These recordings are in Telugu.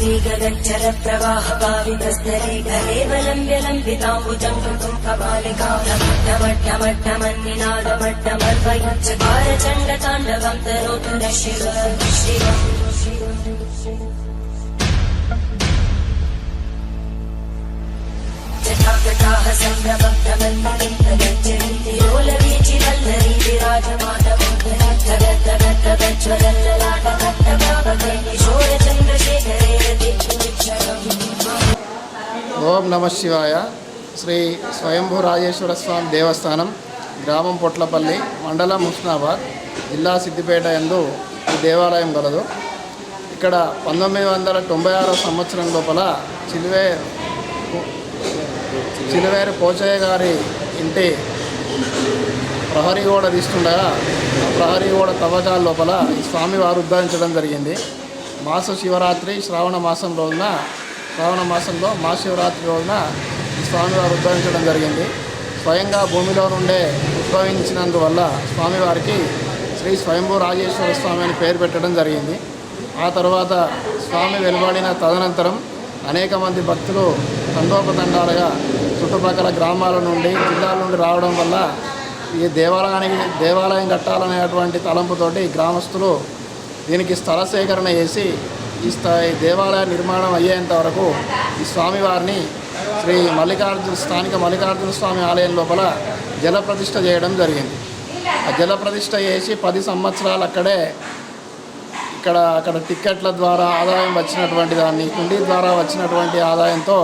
जराजवीगदज्जर प्रवाह पावितस्तरे गलेवलम्ब्य लम्बिताम्बुजम् कृतुम् कपालिकामट्टमट्टमन्निनादमट्टमर्वयच्चकार चण्डताण्डवम् तनोतु न शिव जटाकटाः सम्भ्रमब्धमन्मलिन्दगज्जन्ति लोलवीचिवल्लरी ఓం నమ శివాయ. శ్రీ స్వయంభూ రాజేశ్వర స్వామి దేవస్థానం గ్రామం పొట్లపల్లి మండలం హుస్నాబాద్ జిల్లా సిద్దిపేట యందు ఈ దేవాలయం గలదు. ఇక్కడ పంతొమ్మిది వందల తొంభై ఆరో సంవత్సరం లోపల చిలువే చిలువేరు పోచయ్య గారి ఇంటి ప్రహరీ గోడ తీస్తుండగా ప్రహరీ గోడ తవ్వకాల లోపల ఈ స్వామివారు ఉద్ధరించడం జరిగింది. మాస శివరాత్రి శ్రావణ మాసం రోజున శ్రావణ మాసంలో మహాశివరాత్రి రోజున స్వామివారు ఉద్భవించడం జరిగింది. స్వయంగా భూమిలో నుండే ఉద్భవించినందువల్ల స్వామివారికి శ్రీ స్వయంభూ రాజేశ్వర స్వామి అని పేరు పెట్టడం జరిగింది. ఆ తర్వాత స్వామి వెలువడిన తదనంతరం అనేక మంది భక్తులు తండోపతండాలుగా చుట్టుపక్కల గ్రామాల నుండి జిల్లాల నుండి రావడం వల్ల ఈ దేవాలయానికి దేవాలయం కట్టాలనేటువంటి తలంపుతోటి గ్రామస్తులు దీనికి స్థల సేకరణ చేసి ఈ స్థాయి దేవాలయ నిర్మాణం అయ్యేంత వరకు ఈ స్వామివారిని శ్రీ మల్లికార్జున స్థానిక మల్లికార్జున స్వామి ఆలయం లోపల జల చేయడం జరిగింది. ఆ జల చేసి పది సంవత్సరాలు అక్కడే ఇక్కడ అక్కడ టిక్కెట్ల ద్వారా ఆదాయం వచ్చినటువంటి దాన్ని కుండీ ద్వారా వచ్చినటువంటి ఆదాయంతో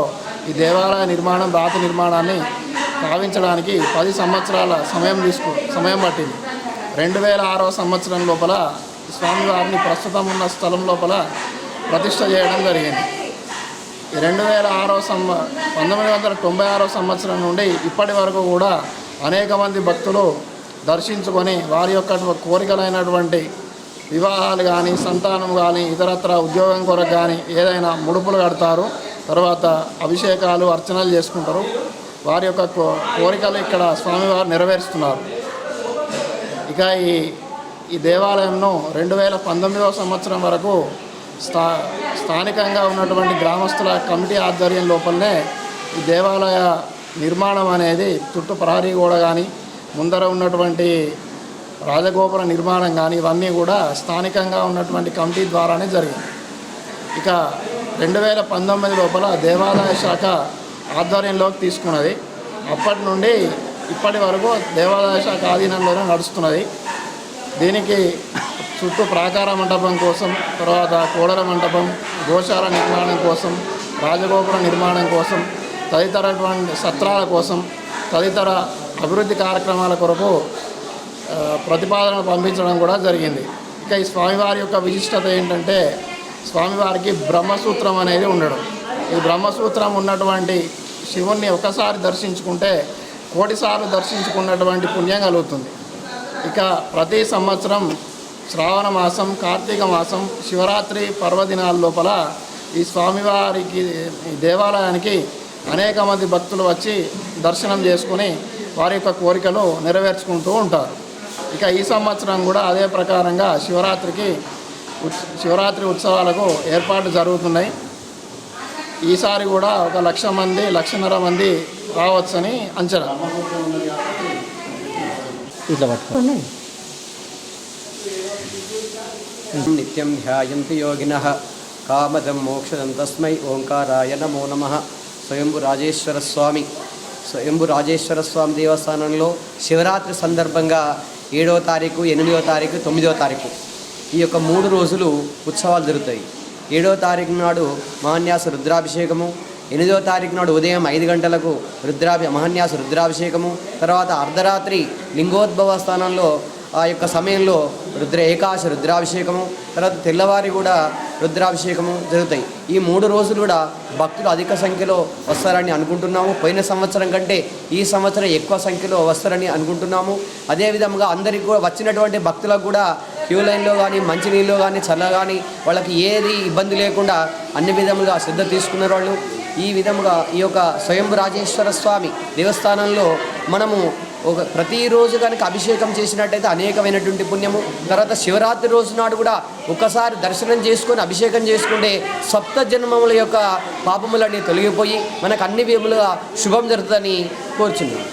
ఈ దేవాలయ నిర్మాణం రాతి నిర్మాణాన్ని భావించడానికి పది సంవత్సరాల సమయం తీసుకు సమయం పట్టింది. రెండు వేల ఆరో సంవత్సరం లోపల స్వామివారిని ప్రస్తుతం ఉన్న స్థలం లోపల ప్రతిష్ట చేయడం జరిగింది. ఈ రెండు వేల ఆరో సంవ పంతొమ్మిది వందల తొంభై ఆరో సంవత్సరం నుండి ఇప్పటి వరకు కూడా అనేక మంది భక్తులు దర్శించుకొని వారి యొక్క కోరికలైనటువంటి వివాహాలు కానీ సంతానం కానీ ఇతరత్ర ఉద్యోగం కొరకు కానీ ఏదైనా ముడుపులు కడతారు. తర్వాత అభిషేకాలు అర్చనలు చేసుకుంటారు. వారి యొక్క కో- కోరికలు ఇక్కడ స్వామివారు నెరవేరుస్తున్నారు. ఇక ఈ ఈ దేవాలయంను రెండు వేల పంతొమ్మిదవ సంవత్సరం వరకు స్థా స్థానికంగా ఉన్నటువంటి గ్రామస్తుల కమిటీ ఆధ్వర్యం లోపలనే ఈ దేవాలయ నిర్మాణం అనేది చుట్టూ ప్రహరీ గోడ కానీ ముందర ఉన్నటువంటి రాజగోపుర నిర్మాణం కానీ ఇవన్నీ కూడా స్థానికంగా ఉన్నటువంటి కమిటీ ద్వారానే జరిగింది. ఇక రెండు వేల పంతొమ్మిది లోపల దేవాలయ శాఖ ఆధ్వర్యంలోకి తీసుకున్నది. అప్పటి నుండి ఇప్పటి వరకు దేవాలయ శాఖ ఆధీనంలోనే నడుస్తున్నది. దీనికి చుట్టూ ప్రాకార మండపం కోసం తర్వాత కోడల మండపం గోశాల నిర్మాణం కోసం రాజగోపుర నిర్మాణం కోసం తదితరటువంటి సత్రాల కోసం తదితర అభివృద్ధి కార్యక్రమాల కొరకు ప్రతిపాదనలు పంపించడం కూడా జరిగింది. ఇక ఈ స్వామివారి యొక్క విశిష్టత ఏంటంటే స్వామివారికి బ్రహ్మసూత్రం అనేది ఉండడం. ఈ బ్రహ్మసూత్రం ఉన్నటువంటి శివుణ్ణి ఒకసారి దర్శించుకుంటే కోటిసార్లు దర్శించుకున్నటువంటి పుణ్యం కలుగుతుంది. ఇక ప్రతి సంవత్సరం శ్రావణ మాసం కార్తీక మాసం శివరాత్రి పర్వదినాల లోపల ఈ స్వామివారికి దేవాలయానికి అనేక మంది భక్తులు వచ్చి దర్శనం చేసుకుని వారి యొక్క కోరికలు నెరవేర్చుకుంటూ ఉంటారు. ఇక ఈ సంవత్సరం కూడా అదే ప్రకారంగా శివరాత్రికి ఉత్- శివరాత్రి ఉత్సవాలకు ఏర్పాట్లు జరుగుతున్నాయి. ఈసారి కూడా ఒక లక్ష మంది లక్షన్నర మంది రావచ్చని అంచనా. ఇట్లా పట్టుకోండి నిత్యం ధ్యాయంతి యోగిన. కామదం మోక్షదం తస్మై ఓంకారాయ నమో నమ. స్వయంభు రాజేశ్వర స్వామి స్వయంభు రాజేశ్వర స్వామి దేవస్థానంలో శివరాత్రి సందర్భంగా ఏడవ తారీఖు ఎనిమిదవ తారీఖు తొమ్మిదవ తారీఖు ఈ యొక్క మూడు రోజులు ఉత్సవాలు జరుగుతాయి. ఏడవ తారీఖు నాడు మహాన్యాస రుద్రాభిషేకము ఎనిమిదవ తారీఖు నాడు ఉదయం ఐదు గంటలకు రుద్రాభి మహాన్యాస రుద్రాభిషేకము తర్వాత అర్ధరాత్రి లింగోద్భవ స్థానంలో ఆ యొక్క సమయంలో రుద్ర ఏకాశ రుద్రాభిషేకము తర్వాత తెల్లవారి కూడా రుద్రాభిషేకము జరుగుతాయి. ఈ మూడు రోజులు కూడా భక్తులు అధిక సంఖ్యలో వస్తారని అనుకుంటున్నాము. పోయిన సంవత్సరం కంటే ఈ సంవత్సరం ఎక్కువ సంఖ్యలో వస్తారని అనుకుంటున్నాము. అదేవిధంగా అందరికీ కూడా వచ్చినటువంటి భక్తులకు కూడా క్యూ లైన్లో కానీ మంచినీళ్ళు కానీ చల్ల కానీ వాళ్ళకి ఏది ఇబ్బంది లేకుండా అన్ని విధములుగా శ్రద్ధ తీసుకున్నారు వాళ్ళు. ఈ విధముగా ఈ యొక్క స్వయం రాజేశ్వర స్వామి దేవస్థానంలో మనము ఒక ప్రతిరోజు కనుక అభిషేకం చేసినట్టయితే అనేకమైనటువంటి పుణ్యము. తర్వాత శివరాత్రి రోజు నాడు కూడా ఒక్కసారి దర్శనం చేసుకొని అభిషేకం చేసుకుంటే సప్త జన్మముల యొక్క పాపములన్నీ తొలగిపోయి మనకు అన్ని వేములుగా శుభం జరుగుతుందని కోరుచున్నాను